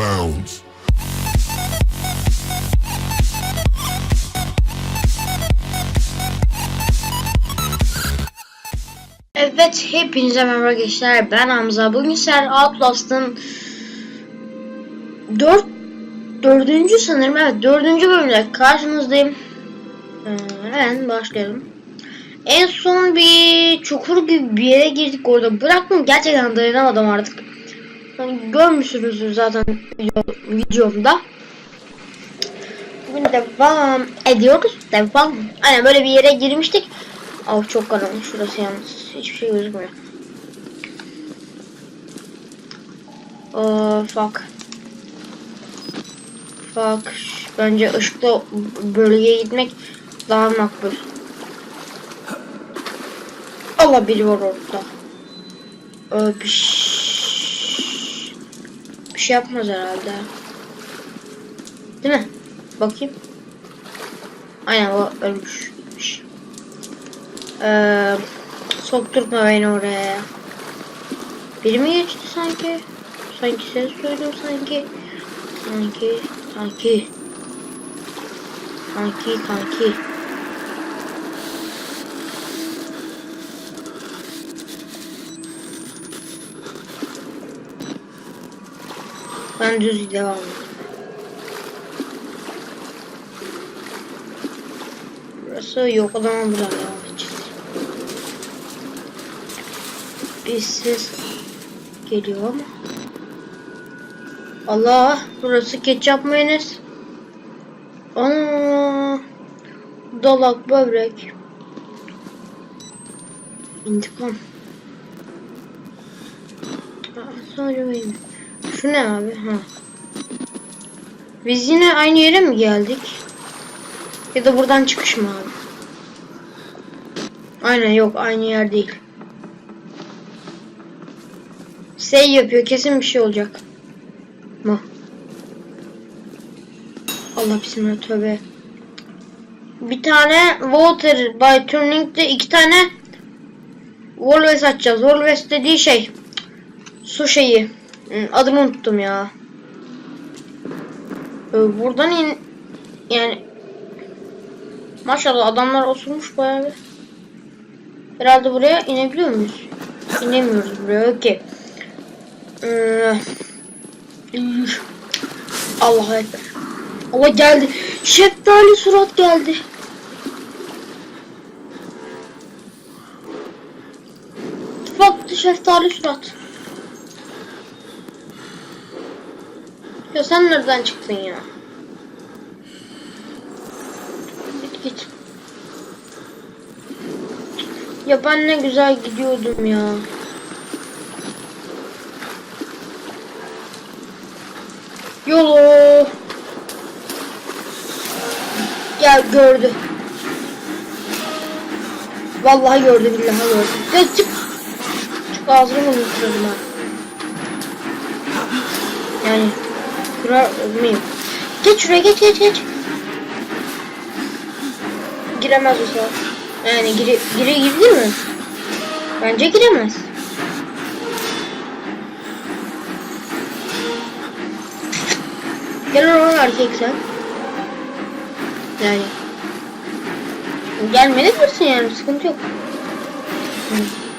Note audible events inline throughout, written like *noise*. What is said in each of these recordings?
bounds. Evet hepinize merhaba gençler ben Hamza. Bugün sizler Outlast'ın 4 dördüncü sanırım. Evet dördüncü bölümde karşınızdayım. Ee, hemen başlayalım. En son bir çukur gibi bir yere girdik orada. Bıraktım gerçekten dayanamadım artık hani görmüşsünüz zaten video, videomda bugün devam ediyoruz devam aynen böyle bir yere girmiştik Oh çok karanlık şurası yalnız. Hiçbir şey gözükmüyor. Oh fuck. Fuck. Bence ışıklı bölgeye gitmek daha makbul. Allah biri orada. Ee, bir, ş- bir şey yapmaz herhalde. Değil mi? Bakayım. Aynen o ölmüş. Gitmiş. Ee, sokturtma beni oraya. Biri mi geçti sanki? Sanki ses duydum sanki. Sanki, sanki. Sanki, kanki. Ben düz devam edeyim. Burası yok o zaman buradan devam edeceğiz. Bir ses geliyor ama. Allah burası ketçap mayonez. Ana dalak böbrek. İntikam. Aa, benim. Şu ne abi? Ha. Biz yine aynı yere mi geldik? Ya da buradan çıkış mı abi? Aynen yok aynı yer değil. Şey yapıyor kesin bir şey olacak. Mı? Allah bismillah tövbe. Bir tane water by turning'de iki tane Volves açacağız. Volves dediği şey su şeyi. Hı, Adını unuttum ya. Ee, Buradan in yani Maşallah adamlar osurmuş bayağı bir. Herhalde buraya inebiliyor muyuz? İnemiyoruz buraya. Okey. Ee. Allah ekber. Allah geldi. Şeftali surat geldi. Baktı şeftali surat. Sen nereden çıktın ya? Git git. Ya ben ne güzel gidiyordum ya. Yolu. Ya gördü. Vallahi gördü billahi gördü. Ya çık. Çık ağzını mı ha. Yani mıyım? Geç şuraya geç geç geç. Giremez o zaman. Yani gire, gire girdi mi? Bence giremez. Gel oradan erkek sen. Yani. Gelmedi misin yani sıkıntı yok.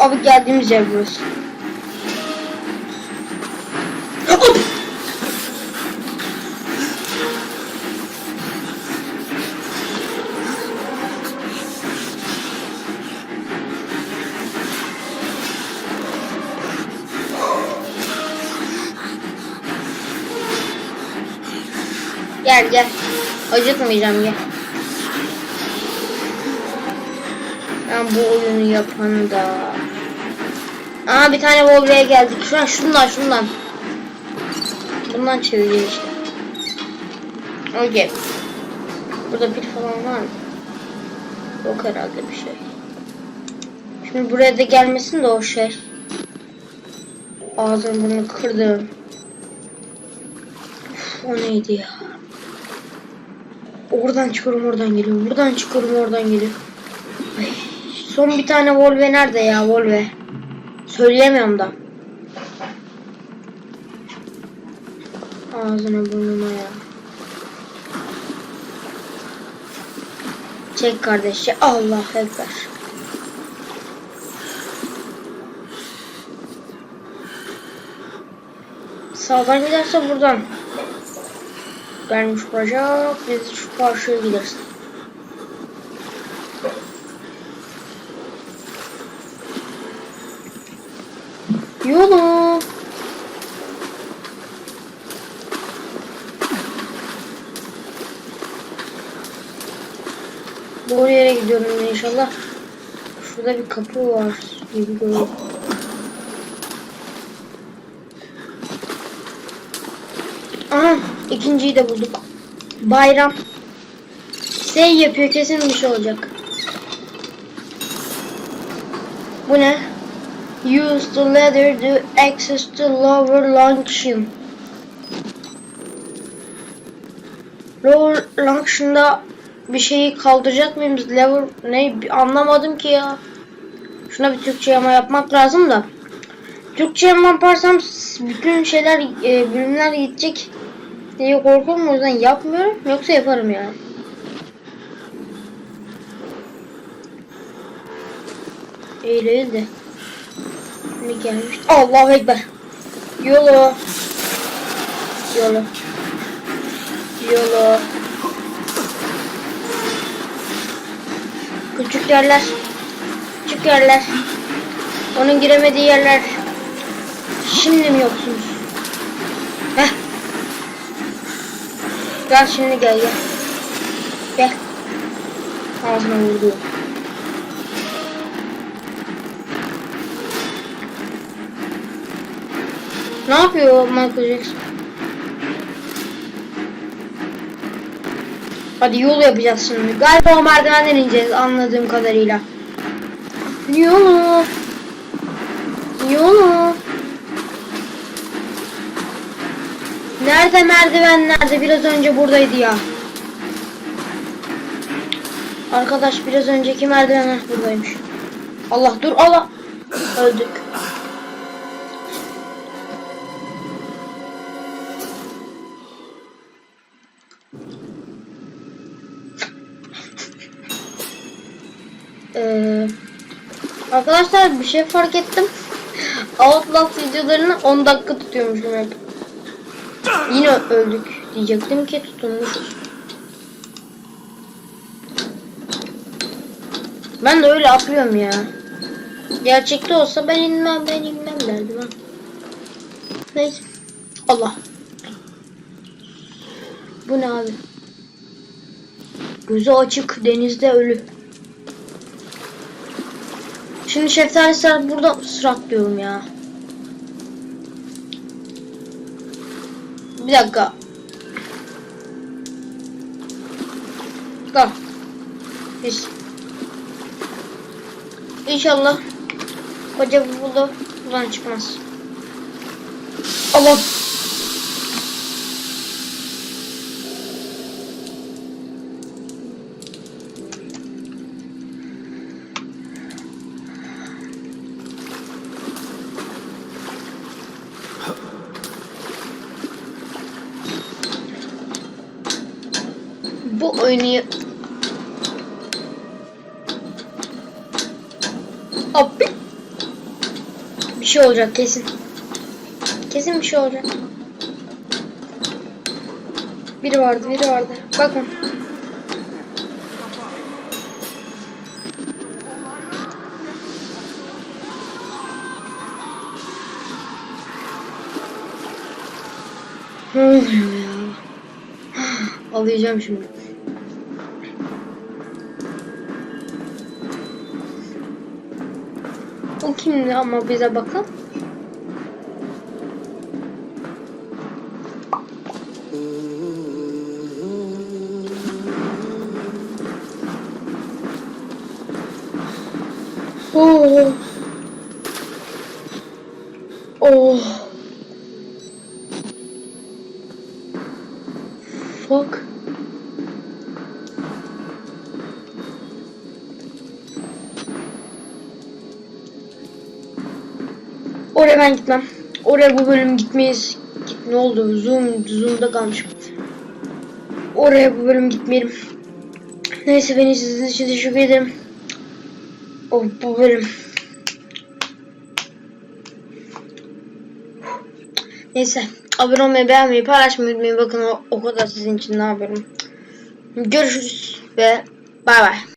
Abi geldiğimiz yer burası. Gel gel. Acıtmayacağım gel. Ben bu oyunu yapanı da. Aa bir tane Volve'ye geldik. Şu an şundan şundan. Bundan çevireceğiz işte. Okey. Burada pil falan var mı? Yok herhalde bir şey. Şimdi buraya da gelmesin de o şey. Ağzını bunu kırdım. Uf, o neydi ya? Oradan çıkıyorum oradan geliyorum. Buradan çıkıyorum oradan geliyorum. Ay, son bir tane Volve nerede ya Volve? Söyleyemiyorum da. Ağzına burnuna ya. Çek kardeşi. Allah ekber. Sağdan giderse buradan. Gelmiş olacak. Biz şu karşıya gideriz. Yolu. Doğru yere gidiyorum inşallah. Şurada bir kapı var gibi görüyorum. Aha ikinciyi de bulduk. Bayram. Şey yapıyor kesin bir şey olacak. Bu ne? Use the ladder to access the lower luncheon. Lower lunction'da bir şeyi kaldıracak mıyız? Lever ne anlamadım ki ya. Şuna bir Türkçe yama yapmak lazım da. Türkçe yama yaparsam bütün şeyler e, bölümler gidecek diye korkuyorum o yüzden yapmıyorum. Yoksa yaparım yani. Eğil de. Ne gelmiş? Allahu Ekber. Yolu. Yolu. Yolu. Küçük yerler. Küçük yerler. Onun giremediği yerler. Şimdi mi yoksunuz? Heh. Gel şimdi gel gel. Gel. Ağzına vurdu. Ne yapıyor Michael Jackson? Hadi yol yapacağız şimdi. Galiba o merdivenden ineceğiz anladığım kadarıyla. Yolu. Yolu. Nerede merdiven nerede? Biraz önce buradaydı ya. Arkadaş biraz önceki merdiven buradaymış. Allah dur Allah. Öldük. Arkadaşlar bir şey fark ettim. Outlast videolarını 10 dakika tutuyormuşum hep. Yine öldük diyecektim ki tutunmuşuz. Ben de öyle yapıyorum ya. Gerçekte olsa ben inmem ben inmem derdim ha. Neyse. Allah. Bu ne abi? Gözü açık denizde ölü. Şimdi şeftali sırat burada sırat diyorum ya. Bir dakika. Tamam. Biz. İnşallah koca bulu buradan çıkmaz. Allah. Bu oyunu Abi. Bir şey olacak kesin. Kesin bir şey olacak. Biri vardı, biri vardı. Bakın. Ne oluyor ya? *sighs* Ağlayacağım şimdi. O kimdi ama bize bakın. Oh. Oh. Fuck. Oraya ben gitmem. Oraya bu bölüm gitmeyiz. Ne oldu? Zoom, zoom'da kalmışım. Oraya bu bölüm gitmeyelim. Neyse beni izlediğiniz için teşekkür ederim. Oh bu bölüm. Neyse abone olmayı beğenmeyi paylaşmayı unutmayın. Bakın o, o kadar sizin için ne yapıyorum. Görüşürüz ve bay bay.